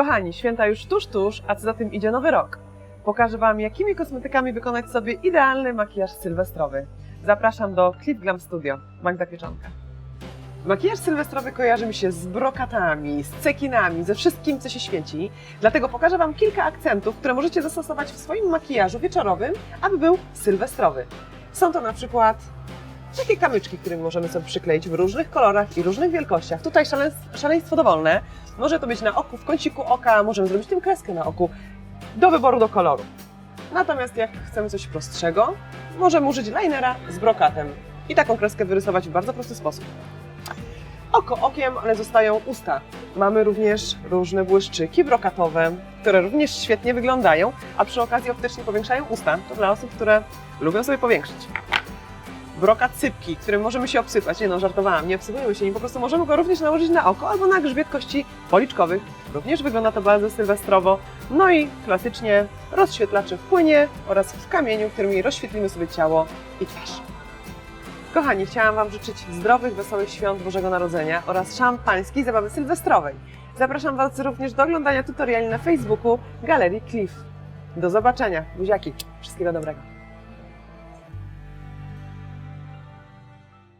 Kochani, święta już tuż, tuż, a co za tym idzie nowy rok. Pokażę Wam, jakimi kosmetykami wykonać sobie idealny makijaż sylwestrowy. Zapraszam do Clip Glam Studio. Magda Pieczonka. Makijaż sylwestrowy kojarzy mi się z brokatami, z cekinami, ze wszystkim, co się świeci. Dlatego pokażę Wam kilka akcentów, które możecie zastosować w swoim makijażu wieczorowym, aby był sylwestrowy. Są to na przykład takie kamyczki, którymi możemy sobie przykleić w różnych kolorach i różnych wielkościach. Tutaj szaleństwo, dowolne. Może to być na oku, w kąciku oka, możemy zrobić tym kreskę na oku. Do wyboru, do koloru. Natomiast jak chcemy coś prostszego, możemy użyć linera z brokatem i taką kreskę wyrysować w bardzo prosty sposób. Oko okiem, ale zostają usta. Mamy również różne błyszczyki brokatowe, które również świetnie wyglądają, a przy okazji optycznie powiększają usta. To dla osób, które lubią sobie powiększyć. Brokat sypki, którym możemy się obsypać. Nie no, żartowałam, nie obsypujemy się nim, po prostu możemy go również nałożyć na oko albo na grzbiet kości policzkowych. Również wygląda to bardzo sylwestrowo. No i klasycznie rozświetlacze w płynie oraz w kamieniu, którymi rozświetlimy sobie ciało i twarz. Kochani, chciałam Wam życzyć zdrowych, wesołych świąt Bożego Narodzenia oraz szampańskiej zabawy sylwestrowej. Zapraszam Was również do oglądania tutoriali na Facebooku Galerii Cliff. Do zobaczenia. Buziaki. Wszystkiego dobrego.